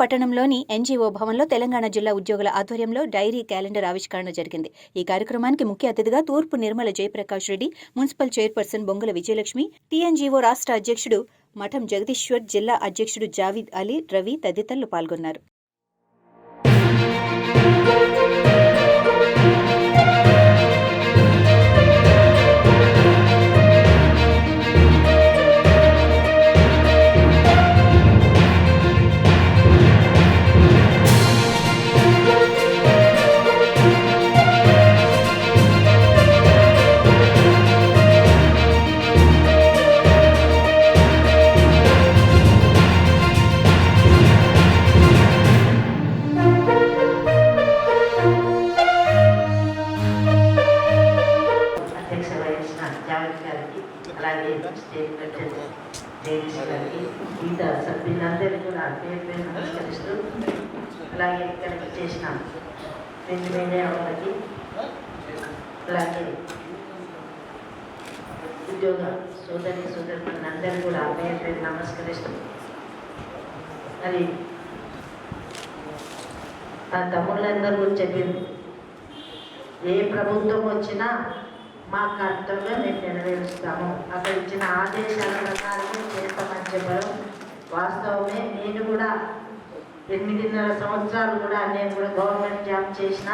పట్టణంలోని ఎన్జీఓ భవన్లో తెలంగాణ జిల్లా ఉద్యోగుల ఆధ్వర్యంలో డైరీ క్యాలెండర్ ఆవిష్కరణ జరిగింది. ఈ కార్యక్రమానికి ముఖ్య అతిథిగా తూర్పు Nirmala Jayaprakash Reddy municipal chairperson Bongula Vijayalakshmi TNGO రాష్ట్ర అధ్యక్షుడు మఠం జగదీశ్వర్ జిల్లా అధ్యక్షుడు జావీద్ అలీ రవి తదితరులు పాల్గొన్నారు. ఇంత గారికి వివిధ కూడా పేరు పేరు నమస్కరిస్తూ అలాగే ఇక్కడికి చేసిన. రెండు వేలే వాళ్ళకి అలాగే ఉద్యోగ సోదరి సోదరులందరూ కూడా పేరు పేరు నమస్కరిస్తూ మరి నా తమ్ముళ్ళందరూ కూడా చెప్పింది ఏ ప్రభుత్వం వచ్చినా మా కర్తవ్యం మేము నెరవేరుస్తాము. అక్కడ ఇచ్చిన ఆదేశాల ప్రకారమే చేస్తామని చెప్పడం వాస్తవమే. నేను కూడా ఎనిమిదిన్నర సంవత్సరాలు కూడా నేను కూడా గవర్నమెంట్ జాబ్ చేసిన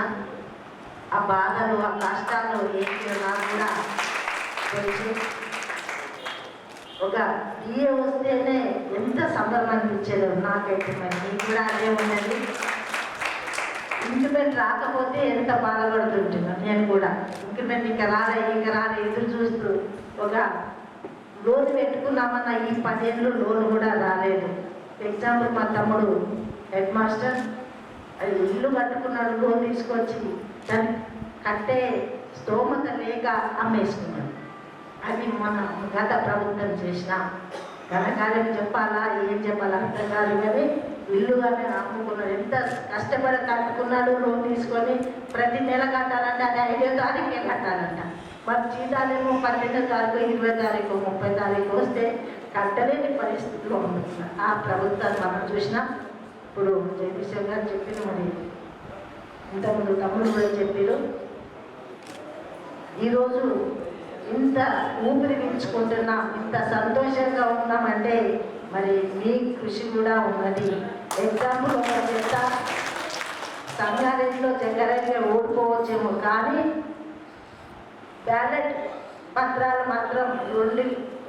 ఆ బాధలు ఆ కష్టాలు ఏంటి నాకు కూడా తెలుసు. ఒక బిఏ వస్తేనే ఎంత సంబరం అనిపించేదో నాకైతే మరి. మీకు కూడా అదే ఉన్నది ఇంక్రిమెంట్ రాకపోతే ఎంత బాధపడుతుంటున్నా నేను కూడా ఇంక్రిమెంట్ ఇంకా రాలే ఇంకా రాలే ఎదురు చూస్తూ ఒక లోన్ పెట్టుకున్నామన్న ఈ పదేళ్ళు లోన్ కూడా రాలేదు. ఎగ్జాంపుల్ మా తమ్ముడు హెడ్ మాస్టర్ అది ఇల్లు కట్టుకున్నాడు లోన్ తీసుకొచ్చి దాన్ని కట్టే స్తోమత లేక అమ్మేసుకున్నాడు. అది మన గత ప్రభుత్వం చేసిన ఘనకార్యం చెప్పాలా? ఏం చెప్పాలా? అర్థం కాదు కానీ ఇల్లుగానే అమ్ముకున్నాడు ఎంత కష్టపడి కట్టుకున్నాడు లోన్ తీసుకొని? ప్రతి నెల కట్టాలంటే అది ఐదో తారీఖే కట్టాలంట. మరి జీతాలేమో పన్నెండో తారీఖు ఇరవై తారీఖు ముప్పై తారీఖు వస్తే కట్టలేని పరిస్థితిలో ఉంటుంది ఆ ప్రభుత్వాన్ని మనం చూసినా ఇప్పుడు జగదీశ్వర్ గారు చెప్పిన మరి ఇంతకుముందు తమ్ముడు కూడా చెప్పారు ఈరోజు ఇంత ఊపిరి పీల్చుకుంటున్నాం ఇంత సంతోషంగా ఉన్నామంటే మరి మీ కృషి కూడా ఉన్నది. ఎగ్జాంపుల్ ఒక చెత్త సంగారెడ్డిలో జగ్గారెడ్డిగా ఓడిపోవచ్చేమో కానీ బ్యాలెట్ పత్రాలు మాత్రం రెండు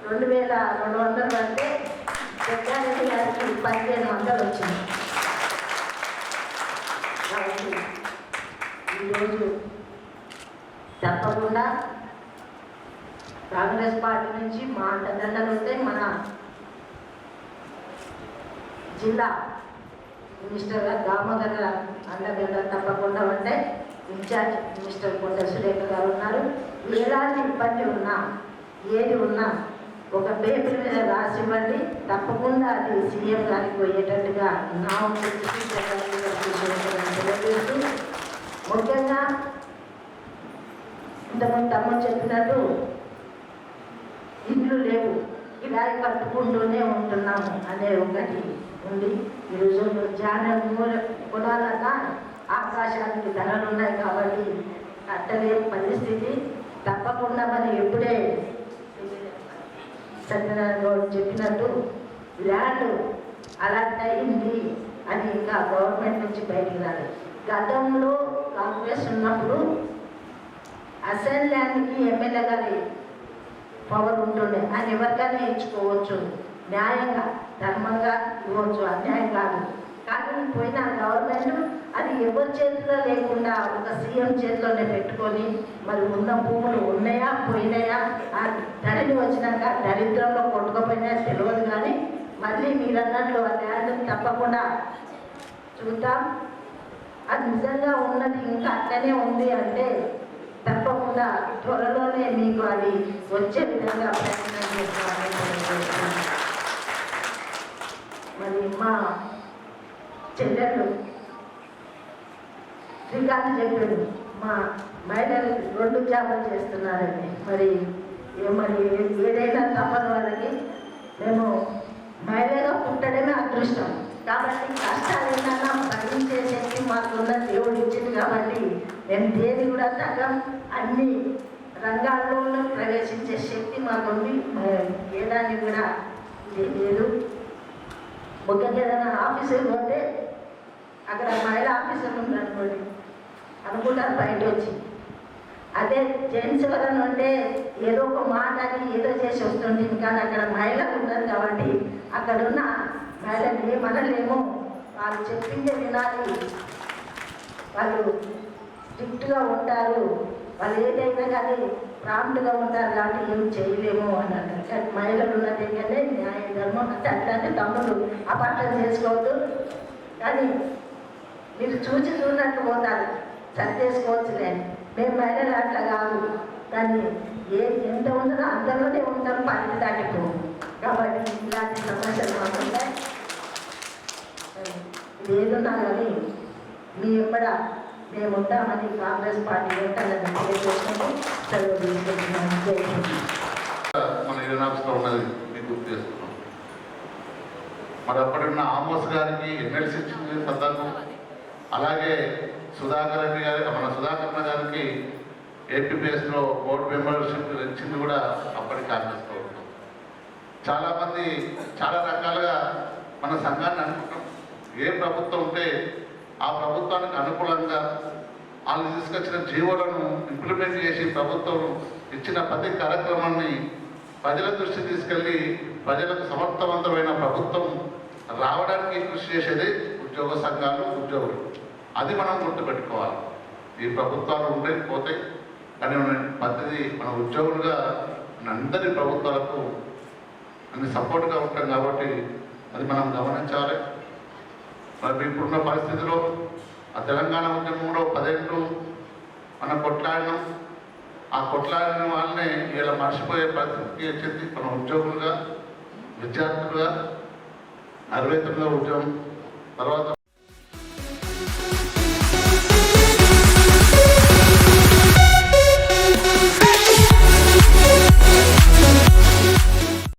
రెండు వేల రెండు వందలు అంటే జగ్గారెడ్డి గారికి పదిహేను వందలు వచ్చింది. ఈరోజు తప్పకుండా కాంగ్రెస్ పార్టీ నుంచి మా అండదండలు ఉంటే మన జిల్లా మినిస్టర్ గారు దామోదర్ గారు తప్పకుండా ఉంటే ఇన్ఛార్జ్ మినిస్టర్ కొండ సురేఖ గారు ఉన్నారు. ఎలాంటి ఇబ్బంది ఉన్నా ఏది ఉన్నా ఒక పేపర్ మీద రాసి ఇవ్వండి తప్పకుండా అది సీఎం గారికి పోయేటట్టుగా నా తెలియజేస్తూ ముఖ్యంగా ఇంతకుముందు తమ్ముడు చెప్పినట్టు ఇండ్లు లేవు. కిరాయి కట్టుకుంటూనే ఉంటున్నాము అనే ఒకటి ఉంది. ఈ రోజుల్లో మూల కొనాలన్నా ఆకాశానికి ధరలు ఉన్నాయి కాబట్టి కట్టలేని పరిస్థితి. తప్పకుండా మరి ఎప్పుడే సత్యనారాయణ గౌడ్ చెప్పినట్టు ల్యాండ్ అలాంటి అయింది అని ఇంకా గవర్నమెంట్ నుంచి బయటికి రాలేదు. గతంలో కాంగ్రెస్ ఉన్నప్పుడు అసెంబ్లీ ల్యాండ్కి ఎమ్మెల్యే గారి పవర్ ఉంటుండే అని ఎవరికైనా నేర్చుకోవచ్చు. న్యాయంగా ధర్మంగా ఇవ్వచ్చు. అన్యాయం కాదు. కానీ పోయిన గవర్నమెంట్ అది ఎవరి చేతిలో లేకుండా ఒక సీఎం చేతిలోనే పెట్టుకొని మరి ఉన్న భూములు ఉన్నాయా పోయినాయా ఆ ధరలు వచ్చినాక దరిద్రంలో కొట్టుకుపోయినా తెలియదు కానీ మళ్ళీ మీరు అన్నట్లు ఆ ల్యాండ్ తప్పకుండా చూద్దాం. అది నిజంగా ఉన్నది ఇంకా అట్లనే ఉంది అంటే తప్పకుండా త్వరలోనే మీకు అది వచ్చే విధంగా ప్రయత్నం చేస్తామని మరి మా చెల్లెళ్ళు శ్రీకాంత్ చెప్పాడు మా మహిళలు రెండు జాబులు చేస్తున్నారని. మరి మరి ఏదైనా తప్పని వాళ్ళకి మేము మహిళగా పుట్టడమే అదృష్టం. కాబట్టి కష్టాలు ఏదైనా భరించే శక్తి మాకున్న దేవుడు ఇచ్చింది కాబట్టి నేను దేని కూడా తగ్గం. అన్ని రంగాల్లోనూ ప్రవేశించే శక్తి మాకుంది. ఏ. దాన్ని కూడా లేదు. ముఖ్యంగా ఏదైనా ఆఫీసుకి పోతే అక్కడ మహిళా ఆఫీసర్లు ఉన్నారనుకోండి అనుకుంటారు బయట వచ్చి. అదే జెంట్స్ ఎవరైనా ఉంటే ఏదో ఒక మాట అని ఏదో చేసి వస్తుంటుంది కానీ అక్కడ మహిళలు ఉన్నారు కాబట్టి అక్కడ ఉన్న మహిళలు ఏమనలేము. వాళ్ళు చెప్పిందే వినాలి. వాళ్ళు స్ట్రిక్ట్గా ఉంటారు. వాళ్ళు ఏదైనా కానీ ప్రాంప్ట్గా ఉంటారు కాబట్టి ఏం చేయలేము అని అంటారు. కానీ మహిళలు ఉన్నది ఏంటంటే న్యాయ ధర్మం అంటే అట్లాంటి తమ్ముడు అపార్థం చేసుకోవద్దు. కానీ మీరు చూసి చూసినట్టు పోతారు. సర్దేసుకోవచ్చులే మేము మహిళలు అట్లా కాదు. కానీ ఏ ఎంత ఉండదో అందరిలోనే ఉంటాం పని దాటిపో. కాబట్టి ఇలాంటి సమస్యలు మాకు ఉంటాయి కానీ మీ ఎక్కడ మేము ఉంటామని కాంగ్రెస్ పార్టీ ఉంటానని తెలియజేసుకుంటూ సెలవు తీసుకుంటున్నాను జై మన ఉన్నది మీకు గుర్తు చేస్తున్నాం మరి అప్పుడున్న ఆమోస్ గారికి ఎమ్మెల్సీ ఇచ్చింది సందర్భం అలాగే సుధాకర్ రెడ్డి గారి మన సుధాకర్ గారికి ఏపీపీఎస్లో బోర్డు మెంబర్షిప్ ఇచ్చింది కూడా అప్పటి కాంగ్రెస్ ప్రభుత్వం. చాలామంది చాలా రకాలుగా మన సంఘాన్ని అనుకుంటాం. ఏ ప్రభుత్వం ఉంటే ఆ ప్రభుత్వానికి అనుకూలంగా వాళ్ళు తీసుకొచ్చిన జీవోలను ఇంప్లిమెంట్ చేసి ప్రభుత్వం ఇచ్చిన ప్రతి కార్యక్రమాన్ని ప్రజల దృష్టి తీసుకెళ్ళి ప్రజలకు సమర్థవంతమైన ప్రభుత్వం రావడానికి కృషి చేసేది ఉద్యోగ సంఘాలు ఉద్యోగులు. అది మనం గుర్తుపెట్టుకోవాలి. ఈ ప్రభుత్వాలు ఉండే పోతే కానీ మన పద్ధతి మన ఉద్యోగులుగా మన అందరి ప్రభుత్వాలకు అన్ని సపోర్ట్గా ఉంటాం కాబట్టి అది మనం గమనించాలి మరి ఇప్పుడున్న పరిస్థితిలో ఆ తెలంగాణ ఉద్యమంలో పదేళ్ళు మనం కొట్లాడినాం. ఆ కొట్లాడిన వాళ్ళని ఇలా మర్చిపోయే పరిస్థితికి వచ్చింది మన ఉద్యోగులుగా విద్యార్థులుగా అరవై తొమ్మిదో ఉద్యమం. తర్వాత